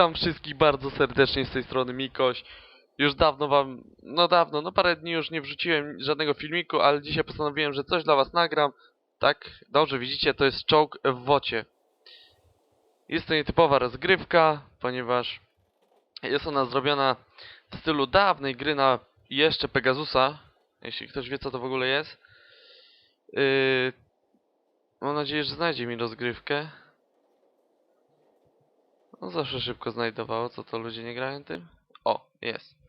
Witam wszystkich bardzo serdecznie z tej strony Mikoś. Już dawno wam, no dawno, no parę dni już nie wrzuciłem żadnego filmiku, ale dzisiaj postanowiłem, że coś dla was nagram. Tak, dobrze widzicie, to jest czołg w wocie. Jest to nietypowa rozgrywka, ponieważ jest ona zrobiona w stylu dawnej gry na jeszcze Pegasusa. Jeśli ktoś wie co to w ogóle jest. Yy, mam nadzieję, że znajdzie mi rozgrywkę. No zawsze szybko znajdowało, co to ludzie nie grają tym? O, jest.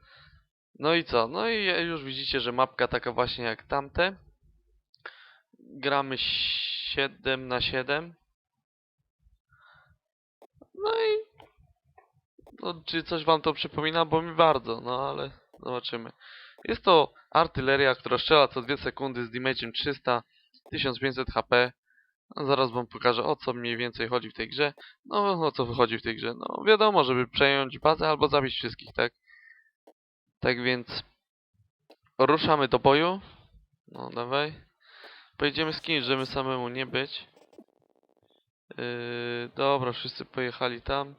No i co? No i już widzicie, że mapka taka właśnie jak tamte. Gramy 7 na 7. No i... No, czy coś wam to przypomina? Bo mi bardzo, no ale zobaczymy. Jest to artyleria, która strzela co 2 sekundy z damage'em 300, 1500 HP. Zaraz wam pokażę o co mniej więcej chodzi w tej grze. No, o co wychodzi w tej grze? No, wiadomo, żeby przejąć bazę albo zabić wszystkich, tak? Tak więc ruszamy do boju. No, dawaj. Pojedziemy z kimś, żeby samemu nie być. Yy, dobra, wszyscy pojechali tam.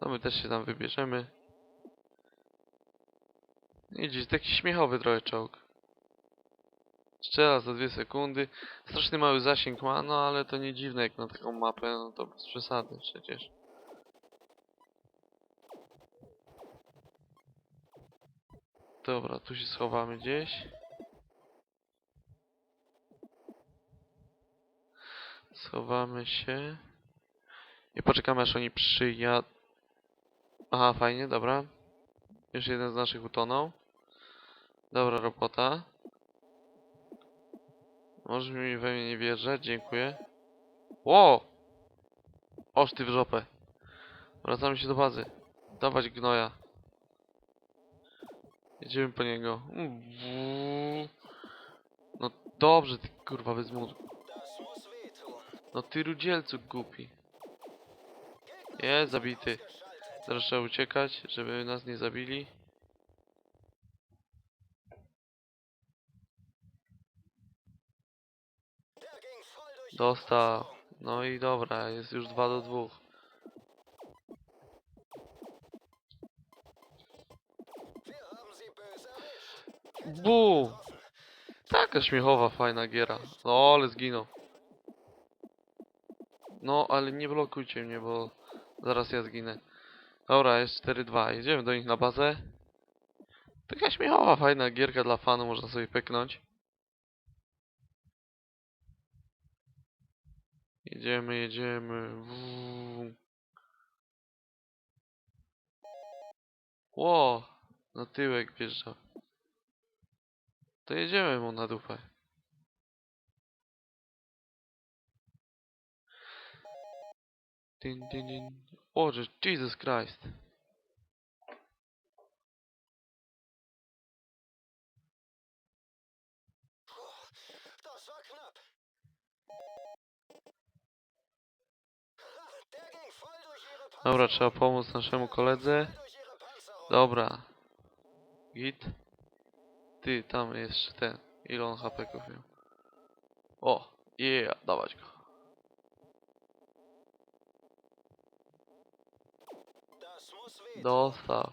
No, my też się tam wybierzemy. Idzie, taki śmiechowy trochę czołg. Strzela za dwie sekundy. Strasznie mały zasięg ma, no ale to nie dziwne jak na taką mapę, no to bez przesady przecież. Dobra, tu się schowamy gdzieś. Schowamy się. I poczekamy aż oni przyjadą. Aha, fajnie, dobra. Już jeden z naszych utonął. Dobra robota. Możesz mi we mnie nie wjeżdżać, dziękuję. Ło! Oż ty w żopę. Wracamy się do bazy. Dawać gnoja. Jedziemy po niego. No dobrze, ty kurwa mózgu. No ty rudzielcu głupi. Jest zabity. Teraz trzeba uciekać, żeby nas nie zabili. Dostał. No i dobra, jest już 2 do 2. Bu! Taka śmiechowa, fajna giera. No, ale zginął. No, ale nie blokujcie mnie, bo zaraz ja zginę. Dobra, jest 4-2. Jedziemy do nich na bazę. Taka śmiechowa, fajna gierka dla fanu, można sobie peknąć. Jedziemy, jedziemy. Wuuu. Ło, na tyłek wjeżdża. To jedziemy mu na dupę. Din, din, din. O, Jesus Christ. Dobra, trzeba pomóc naszemu koledze. Dobra. Git. Ty, tam jeszcze ten. Ile on HP miał? O, yeah, dawać go. Dostał.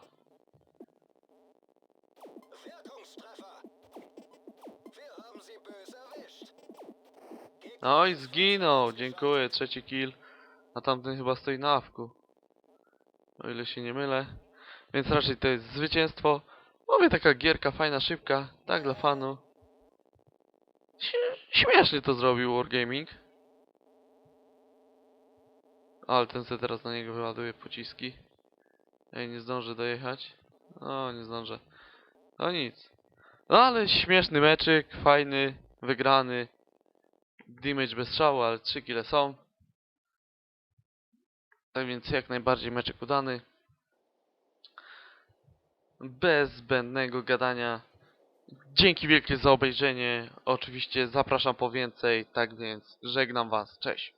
No i zginął, dziękuję, trzeci kill. A tamten chyba stoi na awku. O ile się nie mylę. Więc raczej to jest zwycięstwo. Mówię, taka gierka fajna, szybka, tak dla fanu. Śmiesznie to zrobił Wargaming. Ale ten se teraz na niego wyładuje pociski. Ej, nie zdążę dojechać. O, nie zdążę. No nic. No ale śmieszny meczyk, fajny, wygrany. Damage bez strzału, ale 3 kile są. Tak więc jak najbardziej meczek udany. Bez zbędnego gadania. Dzięki wielkie za obejrzenie. Oczywiście zapraszam po więcej. Tak więc żegnam was. Cześć.